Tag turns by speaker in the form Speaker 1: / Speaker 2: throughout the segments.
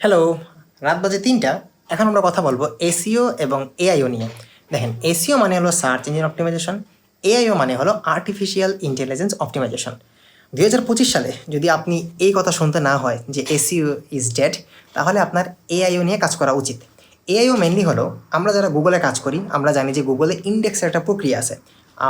Speaker 1: Hello রাত বাজে তিনটা। এখন আমরা কথা বলব এসিও এবং এআইও নিয়ে। দেখেন এসিও মানে হলো সার্চ ইঞ্জিন অপটিমাইজেশন, এআইও মানে হলো আর্টিফিশিয়াল ইন্টেলিজেন্স অপটিমাইজেশন দুই হাজার পঁচিশ সালে যদি আপনি এই কথা শুনতে না হয় যে এসিও ইজ ডেড তাহলে আপনার এআইও নিয়ে কাজ করা উচিত। এআইও মেনলি হলো, আমরা যারা গুগলে কাজ করি, আমরা জানি যে গুগলে ইন্ডেক্সের একটা প্রক্রিয়া আছে।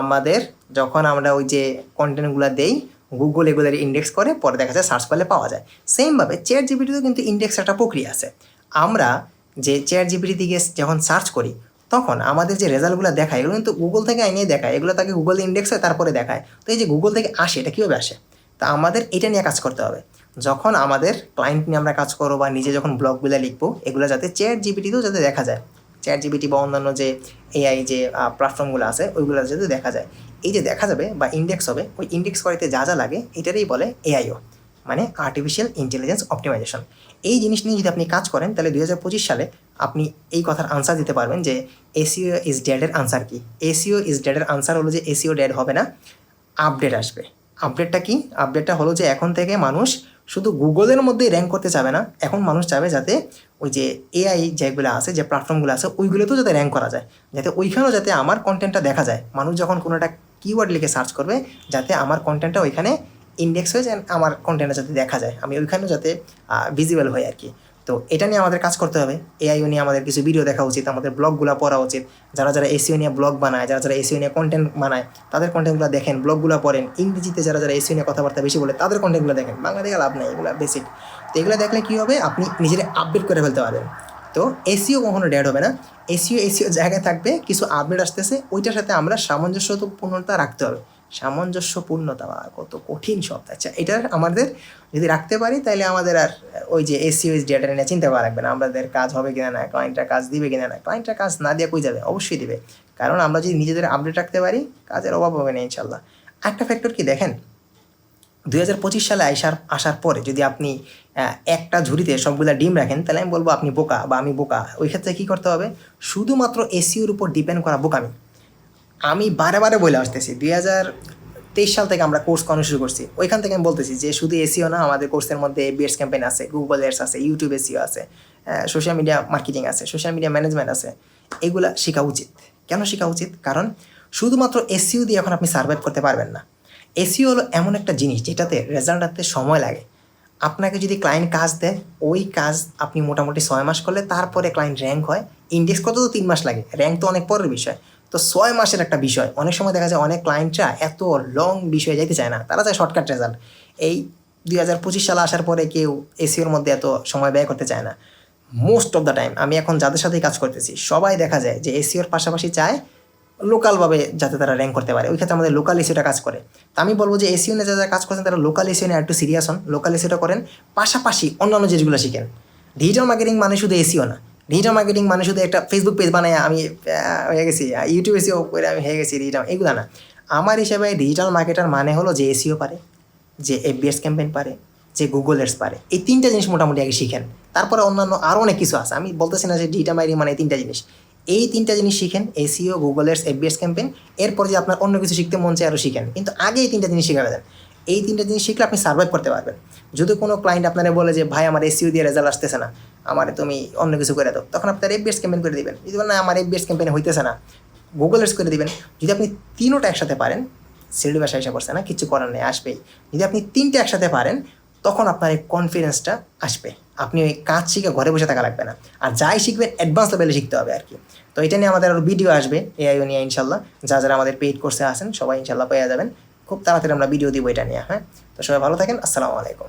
Speaker 1: আমাদের যখন আমরা ওই যে কন্টেন্টগুলো দেই গুগল এগুলোর ইন্ডেক্স করে, পরে দেখা যায় সার্চ করলে পাওয়া যায়। সেমভাবে চেয়ার জিবিটিতেও কিন্তু ইন্ডেক্স একটা প্রক্রিয়া আছে। আমরা যে চেয়ার জিবিটি দিকে যখন সার্চ করি, তখন আমাদের যে রেজাল্টগুলো দেখায়, এগুলো কিন্তু গুগল থেকে আইনিয়ে দেখায়। এগুলো তাকে গুগল ইন্ডেক্স হয় তারপরে দেখায়। তো এই যে গুগল থেকে আসে, এটা কীভাবে আসে? তা আমাদের এটা নিয়ে কাজ করতে হবে। যখন আমাদের ক্লায়েন্ট নিয়ে আমরা কাজ করব বা নিজে যখন ব্লগগুলো লিখব, এগুলো যাতে চেয়ার জিবিটিতেও যাতে দেখা যায়। চ্যাট জিবিটি বা অন্যান্য যে এআই যে প্ল্যাটফর্মগুলো আছে, ওইগুলো যাতে দেখা যায়। এই যে দেখা যাবে বা ইন্ডেক্স হবে, ওই ইন্ডেক্স করাতে যা যা লাগে, এটারই বলে এআইও মানে আর্টিফিশিয়াল ইন্টেলিজেন্স অপটিমাইজেশন এই জিনিস নিয়ে যদি আপনি কাজ করেন, তাহলে দুই হাজার পঁচিশ সালে আপনি এই কথার আনসার দিতে পারবেন যে এসিও ইজ ড্যাডের আনসার কি। এসিও ইজ ড্যাডের আনসার হলো যে এসিও ড্যাড হবে না আপডেট আসবে। আপডেটটা কি? আপডেটটা হলো যে এখন থেকে মানুষ শুধু গুগলের মধ্যেই র্যাঙ্ক করতে চাবে না, এখন মানুষ চাবে যাতে ওই যে এআই যেগুলো আছে, যে প্ল্যাটফর্মগুলো আছে, ওইগুলোতেও যাতে র্যাঙ্ক করা যায়। যাতে ওইখানেও যাতে আমার কন্টেন্টটা দেখা যায়। মানুষ যখন কোনো একটা কিওয়ার্ড লিখে সার্চ করবে যাতে আমার কন্টেন্টটা ওইখানে ইন্ডেক্স হয়ে যায় আমার কন্টেন্টটা যাতে দেখা যায়। আমি ওইখানেও যাতে ভিজিবল হয় আর কি তো এটা নিয়ে আমাদের কাজ করতে হবে। এআইও নিয়ে আমাদের কিছু ভিডিও দেখা উচিত, আমাদের ব্লগগুলো পড়া উচিত। যারা যারা এসিও নিয়ে ব্লগ বানায়, যারা যারা এসিও নিয়ে কন্টেন্ট বানায়, তাদের কন্টেন্টগুলো দেখেন ব্লগগুলো পড়েন। ইংরেজিতে যারা যারা এসিও নিয়ে কথাবার্তা বেশি বলে, তাদের কন্টেন্টগুলো দেখেন। বাংলা দেখে লাভ নেই, এগুলো বেসিক তো এগুলো দেখলে কী হবে? আপনি নিজের আপডেট করে ফেলতে পারবেন। তো এসিও কখনো ড্যাড হবে না। এসিও এসিও জায়গায় থাকবে, কিছু আপডেট আসতেছে, ওইটার সাথে আমরা সামঞ্জস্যপূর্ণতা রাখতে হবে। সামঞ্জস্যপূর্ণতা, বা কত কঠিন শব্দ আচ্ছা এটা আমাদের যদি রাখতে পারি, তাহলে আমাদের আর ওই যে এসিও এস ডেটা নিয়ে চিন্তা করা লাগবে না। আমাদের কাজ হবে কিনা না ক্লায়েন্টটা কাজ দিবে কিনা না ক্লায়েন্টটা কাজ না দিয়ে কই যাবে? অবশ্যই দিবে। কারণ আমরা যদি নিজেদের আপডেট রাখতে পারি, কাজের অভাব হবে না ইনশাল্লাহ একটা ফ্যাক্টর কি দেখেন? দুই হাজার পঁচিশ সালে আসার আসার পরে যদি আপনি একটা ঝুড়িতে সবগুলা ডিম রাখেন, তাহলে আমি বলব আপনি বোকা বা আমি বোকা। ওই ক্ষেত্রে কী করতে হবে? শুধুমাত্র এসিওর উপর ডিপেন্ড করা বোকামি। আমি বারে বারে বলে আসতেছি, দুই তেইশ সাল থেকে আমরা কোর্স করানো শুরু করছি। ওইখান থেকে আমি বলতেছি যে শুধু এসিও না, আমাদের কোর্সের মধ্যে বিএস ক্যাম্পেইন আছে, গুগল এডস আছে, ইউটিউব এসিও আছে সোশ্যাল মিডিয়া মার্কেটিং আছে, সোশ্যাল মিডিয়া ম্যানেজমেন্ট আছে, এগুলা শেখা উচিত। কেন শেখা উচিত? কারণ শুধুমাত্র এসিও দিয়ে এখন আপনি সার্ভাইভ করতে পারবেন না। এসিও হলো এমন একটা জিনিস যেটাতে রেজাল্ট আনতে সময় লাগে। আপনাকে যদি ক্লায়েন্ট কাজ দেয়, ওই কাজ আপনি মোটামুটি ছয় মাস করলে তারপরে ক্লায়েন্ট র্যাঙ্ক হয়। ইন্ডেক্স করতে তো তিন মাস লাগে। র্যাঙ্ক তো অনেক পরের বিষয়। তো ছয় মাসের একটা বিষয়। অনেক সময় দেখা যায় অনেক ক্লায়েন্টরা এত লং বিষয়ে যাইতে চায় না। তারা চায় শর্টকাট রেজাল্ট এই দুই হাজার পঁচিশ সালে আসার পরে কেউ এসিওর মধ্যে এত সময় ব্যয় করতে চায় না। মোস্ট অফ দ্য টাইম আমি এখন যাদের সাথেই কাজ করতেছি, সবাই দেখা যায় যে এসিওর পাশাপাশি চায় লোকালভাবে যাতে তারা র্যাঙ্ক করতে পারে। ওই ক্ষেত্রে আমাদের লোকাল এসিওটা কাজ করে। তা আমি বলব যে এসিও নিয়ে যারা কাজ করছেন, তারা লোকাল এসিও নিয়ে একটু সিরিয়াস হন। লোকাল এসিওটা করেন, পাশাপাশি অন্যান্য জিনিসগুলো শিখেন। ডিজিটাল মার্কেটিং মানে শুধু এসিও না। ডিজিটাল মার্কেটিং মানে শুধু একটা ফেসবুক পেজ বানায় আমি হয়ে গেছি। ইউটিউব এসিও করে আমি হয়ে গেছি ডিজিটাল এগুলো না। আমার হিসাবে ডিজিটাল মার্কেটার মানে হলো যে এসিও পারে, যে এফবিএস ক্যাম্পেইন পারে, যে গুগল এডস পারে। এই তিনটা জিনিস মোটামুটি আগে শিখেন। তারপরে অন্যান্য আরও অনেক কিছু আছে। আমি বলতেছি না যে ডিজিটাল মার্কেটিং মানে এই তিনটা জিনিস। এই তিনটা জিনিস শিখেন SEO Google ads FBS campaign এরপর যে আপনার অন্য কিছু শিখতে মন চায় আরও শিখেন। কিন্তু আগে এই তিনটা জিনিস শিখে দেন। এই তিনটা জিনিস শিখলে আপনি সার্ভাইভ করতে পারবেন। যদি কোনো ক্লায়েন্ট আপনারা বলে যে, ভাই, আমার এসিও দিয়ে রেজাল্ট আসতেছে না, আমার তুমি অন্য কিছু করে দাও, তখন আপনার এফবিএস ক্যাম্পেইন করে দিবেন। যদি না, আমার এফবিএস ক্যাম্পেইন হইতেছে না গুগল করে দিবেন। যদি আপনি তিনোটা একসাথে পারেন, সিলেটি ভাষা পড়ছে না, কিছু করার নেই, আসবেই। যদি আপনি তিনটে একসাথে পারেন তখন আপনার এই কনফিডেন্সটা আসবে। আপনি ওই কাজ শিখে ঘরে বসে থাকা লাগবে না। আর যাই শিখবেন অ্যাডভান্স লেভেলে শিখতে হবে আর কি। তো এটা নিয়ে আমাদের আরও ভিডিও আসবে এআই নিয়ে ইনশাল্লাহ যা যারা আমাদের পেইড কোর্সে আসেন সবাই ইনশাল্লাহ পেয়ে যাবেন। খুব তাড়াতাড়ি আমরা ভিডিও দিব এটা নিয়ে হ্যাঁ? তো সবাই ভালো থাকেন, আসসালামু আলাইকুম।